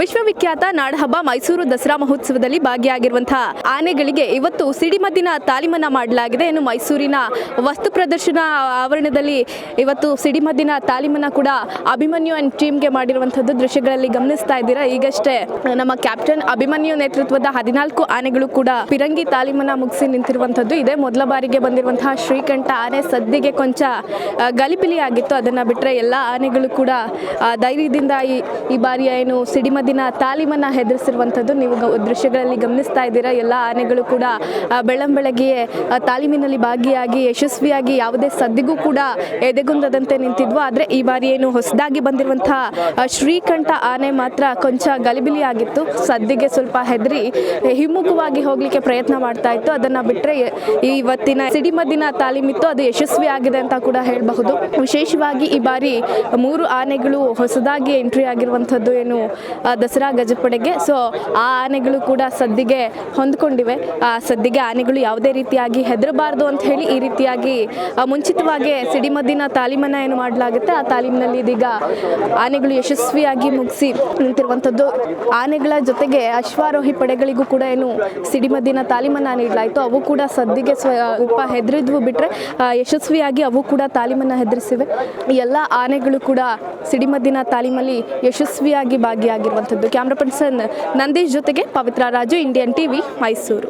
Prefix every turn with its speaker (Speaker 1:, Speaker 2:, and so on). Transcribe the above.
Speaker 1: ವಿಶ್ವವಿಖ್ಯಾತ ನಾಡಹಬ್ಬ ಮೈಸೂರು ದಸರಾ ಮಹೋತ್ಸವದಲ್ಲಿ ಭಾಗಿಯಾಗಿರುವಂತಹ ಆನೆಗಳಿಗೆ ಇವತ್ತು ಸಿಡಿಮದ್ದಿನ ತಾಲೀಮನ್ನ ಮಾಡಲಾಗಿದೆ. ಇನ್ನು ಮೈಸೂರಿನ ವಸ್ತು ಪ್ರದರ್ಶನ ಆವರಣದಲ್ಲಿ ಇವತ್ತು ಸಿಡಿಮದ್ದಿನ ತಾಲೀಮನ್ನ ಕೂಡ ಅಭಿಮನ್ಯು ಅಂಡ್ ಟೀಮ್ಗೆ ಮಾಡಿರುವಂಥದ್ದು ದೃಶ್ಯಗಳಲ್ಲಿ ಗಮನಿಸ್ತಾ ಇದ್ದೀರಾ. ಈಗಷ್ಟೇ ನಮ್ಮ ಕ್ಯಾಪ್ಟನ್ ಅಭಿಮನ್ಯು ನೇತೃತ್ವದ ಹದಿನಾಲ್ಕು ಆನೆಗಳು ಕೂಡ ಪಿರಂಗಿ ತಾಲೀಮನ್ನ ಮುಗಿಸಿ ನಿಂತಿರುವಂಥದ್ದು ಇದೇ ಮೊದಲ ಬಾರಿಗೆ ಬಂದಿರುವಂತಹ ಶ್ರೀಕಂಠ ಆನೆ ಸದ್ದಿಗೆ ಕೊಂಚ ಗಲಿಪಿಲಿ ಆಗಿತ್ತು ಅದನ್ನು ಬಿಟ್ಟರೆ ಎಲ್ಲ ಆನೆಗಳು ಕೂಡ ಧೈರ್ಯದಿಂದ ಈ ಈ ಬಾರಿಯ ಏನು ಸಿಡಿಮದ್ದಿನ ತಾಲೀಮನ್ನು ಹೆದರಿಸಿರುವಂಥದ್ದು. ನೀವು ದೃಶ್ಯಗಳಲ್ಲಿ ಗಮನಿಸ್ತಾ ಇದ್ದೀರಾ. ಎಲ್ಲ ಆನೆಗಳು ಕೂಡ ಬೆಳ್ಳಂಬೆಳಗ್ಗೆಯೇ ತಾಲೀಮಿನಲ್ಲಿ ಭಾಗಿಯಾಗಿ, ಯಶಸ್ವಿಯಾಗಿ ಯಾವುದೇ ಸದ್ದಿಗೂ ಕೂಡ ಎದೆಗುಂದದಂತೆ ನಿಂತಿದ್ವು. ಆದರೆ ಈ ಬಾರಿ ಏನು ಹೊಸದಾಗಿ ಬಂದಿರುವಂತಹ ಶ್ರೀಕಂಠ ಆನೆ ಮಾತ್ರ ಕೊಂಚ ಗಲಿಬಿಲಿ ಆಗಿತ್ತು ಸದ್ದಿಗೆ ಸ್ವಲ್ಪ ಹೆದರಿ, ಹಿಮ್ಮುಖವಾಗಿ ಹೋಗಲಿಕ್ಕೆ ಪ್ರಯತ್ನ ಮಾಡ್ತಾ ಇತ್ತು. ಅದನ್ನು ಬಿಟ್ಟರೆ ಇವತ್ತಿನ ಸಿಡಿಮದ್ದಿನ ತಾಲೀಮಿತ್ತು. ಅದು ಯಶಸ್ವಿ ಆಗಿದೆ ಅಂತ ಕೂಡ ಹೇಳಬಹುದು. ವಿಶೇಷವಾಗಿ ಈ ಬಾರಿ ಮೂರು ಆನೆಗಳು ಹೊಸದಾಗಿ ಎಂಟ್ರಿ ಆಗಿರುವಂಥದ್ದು ಏನು ದಸರಾ ಗಜಪಡೆಗೆ. ಸೊ ಆ ಆನೆಗಳು ಕೂಡ ಸದ್ದಿಗೆ ಹೊಂದ್ಕೊಂಡಿವೆ. ಆ, ಸದ್ದಿಗೆ ಆನೆಗಳು ಯಾವುದೇ ರೀತಿಯಾಗಿ ಹೆದರಬಾರ್ದು ಅಂತ ಹೇಳಿ ಈ ರೀತಿಯಾಗಿ ಮುಂಚಿತವಾಗಿ ಸಿಡಿಮದ್ದಿನ ತಾಲೀಮನ್ನ ಏನು ಮಾಡಲಾಗುತ್ತೆ? ಆ ತಾಲೀಮಿನಲ್ಲಿ ಇದೀಗ ಆನೆಗಳು ಯಶಸ್ವಿಯಾಗಿ ಮುಗಿಸಿ ನಿಂತಿರುವಂಥದ್ದು. ಆನೆಗಳ ಜೊತೆಗೆ ಅಶ್ವಾರೋಹಿ ಪಡೆಗಳಿಗೂ ಕೂಡ ಏನು ಸಿಡಿಮದ್ದಿನ ತಾಲೀಮನ್ನ ನೀಡಲಾಯಿತು. ಅವು ಕೂಡ ಸದ್ದಿಗೆ ಸ್ವಲ್ಪ ಹೆದರಿದ್ವು ಬಿಟ್ಟರೆ ಯಶಸ್ವಿಯಾಗಿ ಅವು ಕೂಡ ತಾಲೀಮನ್ನ ಹೆದರಿಸಿವೆ. ಎಲ್ಲ ಆನೆಗಳು ಕೂಡ ಸಿಡಿಮದ್ದಿನ ತಾಲೀಮಲ್ಲಿ ಯಶಸ್ವಿಯಾಗಿ ಭಾಗಿಯಾಗಿರುವಂಥದ್ದು ಕ್ಯಾಮ್ರಾ ಪರ್ಸನ್ ನಂದೀಶ್ ಜೊತೆಗೆ ಪವಿತ್ರ ರಾಜು ಇಂಡಿಯನ್ ಟಿವಿ ಮೈಸೂರು